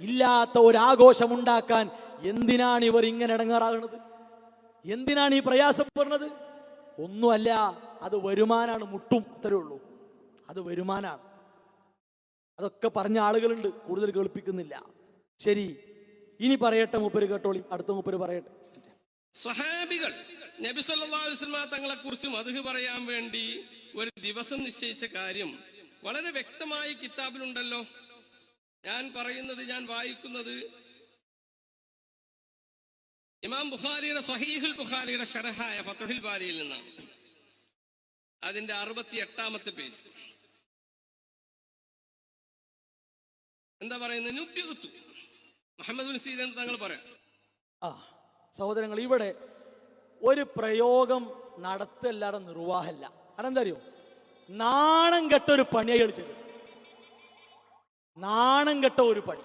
ഇല്ലാത്ത ഒരു ആഘോഷം ഉണ്ടാക്കാൻ എന്തിനാണ് ഇവർ ഇങ്ങനെ ഇടങ്ങാറാകുന്നത് എന്തിനാണ് ഈ പ്രയാസപ്പെടുന്നത് ഒന്നുമല്ല അത് വരുമാനാണ് മുട്ടും അത്രേ ഉള്ളൂ. അത് വരുമാനാണ്. അതൊക്കെ പറഞ്ഞ ആളുകളുണ്ട് കൂടുതൽ കേൾപ്പിക്കുന്നില്ല. ശരി ഇനി പറയട്ടെ മൂപ്പര് കേട്ടോളി അടുത്ത മൂപ്പര് പറയട്ടെ. സ്വഹാബികൾ നബി തങ്ങളെ കുറിച്ച് മധു പറയാൻ വേണ്ടി ഒരു ദിവസം നിശ്ചയിച്ച കാര്യം വളരെ വ്യക്തമായി കിതാബിലുണ്ടല്ലോ. ഞാൻ പറയുന്നത് ഞാൻ വായിക്കുന്നത് ഇമാം ബുഖാരിയുടെ സഹീഹുൽ ബുഖാരിയുടെ ഷർഹായ ഫത്തുഹിൽ ബാരിയിൽ നിന്നാണ്. അതിന്റെ അറുപത്തി എട്ടാമത്തെ പേജ്. എന്താ പറയുന്നത്? മുഹമ്മദ് ബിൻ തങ്ങൾ പറയാം. ആ സഹോദരങ്ങൾ ഇവിടെ ഒരു പ്രയോഗം നടത്തല്ലാതെ നിർവാഹമല്ല അതെന്താ അറിയോ നാണം കെട്ടൊരു പണിയായി കളിച്ചത് നാണം കെട്ട ഒരു പണി.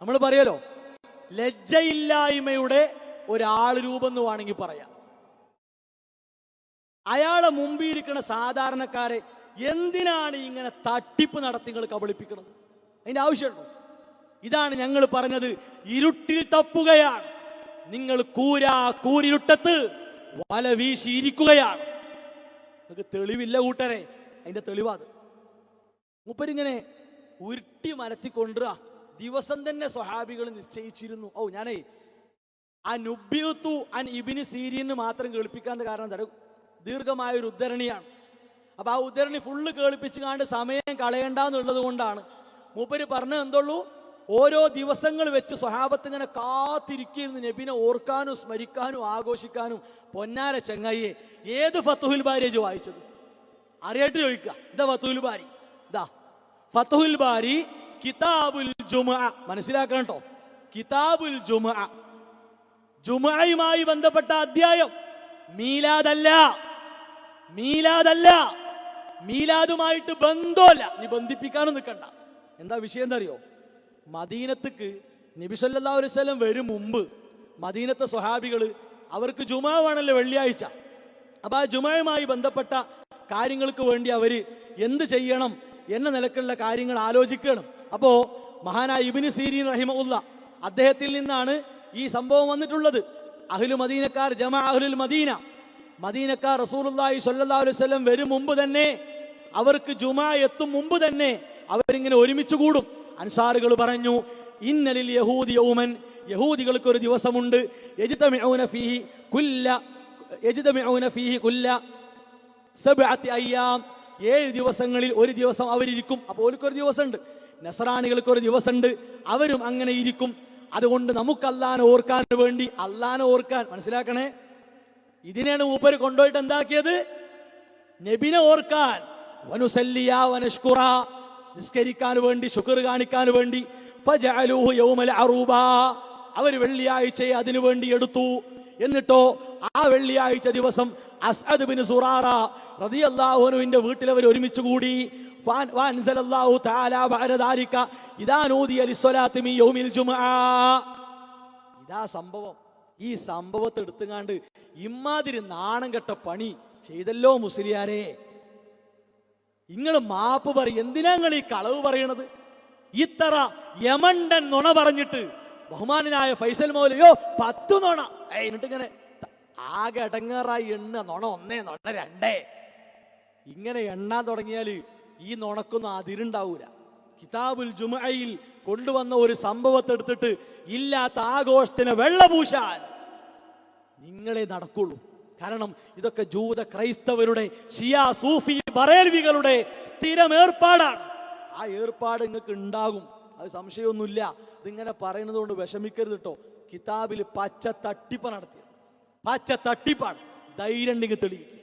നമ്മൾ പറയലോ ലജ്ജയില്ലായ്മയുടെ ഒരാൾ രൂപം എന്ന് വേണമെങ്കിൽ പറയാം. അയാളെ മുമ്പിൽ ഇരിക്കുന്ന സാധാരണക്കാരെ എന്തിനാണ് ഇങ്ങനെ തട്ടിപ്പ് നടത്തി നിങ്ങൾ കബളിപ്പിക്കുന്നത് അതിന്റെ ആവശ്യമുണ്ടോ? ഇതാണ് ഞങ്ങൾ പറഞ്ഞത് ഇരുട്ടിൽ തപ്പുകയാണ്. നിങ്ങൾ കൂരാ കൂരിരുട്ടത്ത് വല വീശിയിരിക്കുകയാണ് നിങ്ങൾക്ക് തെളിവില്ല കൂട്ടരെ അതിന്റെ തെളിവാത് മൂപ്പരിങ്ങനെ ഉരുട്ടി മരത്തി കൊണ്ടുവരാ ദിവസം തന്നെ സ്വഹാബികൾ നിശ്ചയിച്ചിരുന്നു. ഓ ഞാനേ ആ നുബ്യൂത്തു അൻ ഇബിന് സീരിയന് മാത്രം കേൾപ്പിക്കാന്റെ കാരണം എന്താ? ദീർഘമായ ഒരു ഉദ്ധരണിയാണ്. അപ്പൊ ആ ഉദ്ധരണി ഫുള്ള് കേൾപ്പിച്ച് കാണ്ട് സമയം കളയണ്ടെന്നുള്ളത് കൊണ്ടാണ്. മൂപ്പര് പറഞ്ഞ എന്തുള്ളൂ? ഓരോ ദിവസങ്ങൾ വെച്ച് സ്വഹാബത്ത് ഇങ്ങനെ കാത്തിരിക്കുന്നു നബിനെ ഓർക്കാനും സ്മരിക്കാനും ആഘോഷിക്കാനും. പൊന്നാര ചെങ്ങയ്യെ ഏത് ഫത്തുഹുൽ ബാരിയജ് വായിച്ചത്? അറിയായിട്ട് ചോദിക്കുക. ഇതാ ഫത്തുഹുൽ ബാരി ഇതാ ഫത്തുഹുൽ ബാരി കിതാബുൽ ജുമ മനസ്സിലാക്കണം കിതാബുൽ ജുമ ജുമയുമായി ബന്ധപ്പെട്ട അധ്യായം. മീലാദല്ല. മീലാദല്ല. മീലാദുമായിട്ട് ബന്ധമല്ല നീ ബന്ധിപ്പിക്കാനും നിൽക്കണ്ട. എന്താ വിഷയം എന്താ അറിയോ മദീനത്തേക്ക് നബി സല്ലല്ലാഹു അലൈഹി വസല്ലം വരും മുമ്പ് മദീനത്തെ സ്വഹാബികൾ അവർക്ക് ജുമാ വേണല്ലോ വെള്ളിയാഴ്ച. അപ്പൊ ആ ജുമയുമായി ബന്ധപ്പെട്ട കാര്യങ്ങൾക്ക് വേണ്ടി അവർ എന്ത് ചെയ്യണം? എന്ന നിലക്കുള്ള കാര്യങ്ങൾ ആലോചിക്കണം. അപ്പോൾ മഹാനായ ഇബിന് സീരീൻ റഹിമുല്ല അദ്ദേഹത്തിൽ നിന്നാണ് ഈ സംഭവം വന്നിട്ടുള്ളത്. അഹ്ലു മദീനക്കാർ ജമാ അഹ്ലുൽ മദീന മദീനക്കാർ റസൂലുള്ളാഹി സ്വല്ലല്ലാഹു അലൈഹി വസല്ലം വരും മുമ്പ് തന്നെ അവർക്ക് ജുമാ എത്തും മുമ്പ് തന്നെ അവരിങ്ങനെ ഒരുമിച്ച് കൂടും. അൻസാറുകൾ പറഞ്ഞു ഇന്നലിൽ യഹൂദി യൗമൻ യഹൂദികൾക്ക് ഒരു ദിവസമുണ്ട്. ഫീഹി കുല്ല ഫീഹി കുല്ല അയ്യാം ഏഴ് ദിവസങ്ങളിൽ ഒരു ദിവസം അവരിയ്ക്കും അപ്പോൾ ഓർക്കൊരു ദിവസമുണ്ട്. നസറാനികൾക്ക് ഒരു ദിവസമുണ്ട്. അവരും അങ്ങനെ ഇരിക്കും. അതുകൊണ്ട് നമുക്ക് അല്ലാനെ ഓർക്കാൻ വേണ്ടി അല്ലാനെ ഓർക്കാൻ മനസ്സിലാക്കണേ? ഇതിനെയാണ് മൂപ്പര് കൊണ്ടുപോയിട്ട് എന്താക്കിയത്? നബിനെ ഓർക്കാൻ. വനുസല്ലിയ വനഷ്കുറ. നിസ്കരിക്കാൻ വേണ്ടി ശുക്ർ കാണിക്കാൻ വേണ്ടി. അറൂബ. അവർ വെള്ളിയാഴ്ചയെ അതിനു വേണ്ടി എടുത്തു. എന്നിട്ടോ ആ വെള്ളിയാഴ്ച ദിവസം അസ്അദ് ബിൻ സുറാറ റളിയല്ലാഹുവിന്റെ വീട്ടിൽ അവർ ഒരുമിച്ച് കൂടി സംഭവം. ഈ സംഭവത്തെ എടുത്തുകാണ്ട് ഇമാതിരി നാണം കെട്ട പണി ചെയ്തല്ലോ മുസ്ലിയാരെ. നിങ്ങൾ മാപ്പ് പറയും എന്തിനാ നിങ്ങൾ ഈ കളവ് പറയണത്? ഇത്ര യമണ്ടൻ നുണ പറഞ്ഞിട്ട് ബഹുമാനായ ഫൈസൽ മൗലയോ പത്തു നുണ. എന്നിട്ടിങ്ങനെ ആകെ അടങ്ങാറായി എണ്ണ നുണ ഒന്നേ നുണ രണ്ടേ. ഇങ്ങനെ എണ്ണാൻ തുടങ്ങിയാൽ ഈ നുണക്കൊന്നും അതിരുണ്ടാവൂല. കിതാബുൽ ജുമയിൽ കൊണ്ടുവന്ന ഒരു സംഭവത്തെടുത്തിട്ട് ഇല്ലാത്ത ആഘോഷത്തിന് വെള്ളപൂശാൻ നിങ്ങളെ നടക്കുള്ളൂ. കാരണം ഇതൊക്കെ ജൂത ക്രൈസ്തവരുടെ ഷിയ സൂഫി ബറേൽവികളുടെ സ്ഥിരം ഏർപ്പാടാണ് ആ ഏർപ്പാട് നിങ്ങൾക്ക് ഉണ്ടാകും. അത് സംശയമൊന്നുമില്ല. ഇതിങ്ങനെ പറയുന്നത് കൊണ്ട് വിഷമിക്കരുത് കേട്ടോ കിതാബിൽ പച്ച തട്ടിപ്പ് നടത്തിയത്. പച്ച തട്ടിപ്പാണ് ധൈര്യം ഉണ്ടെങ്കിൽ തെളിയിക്കും.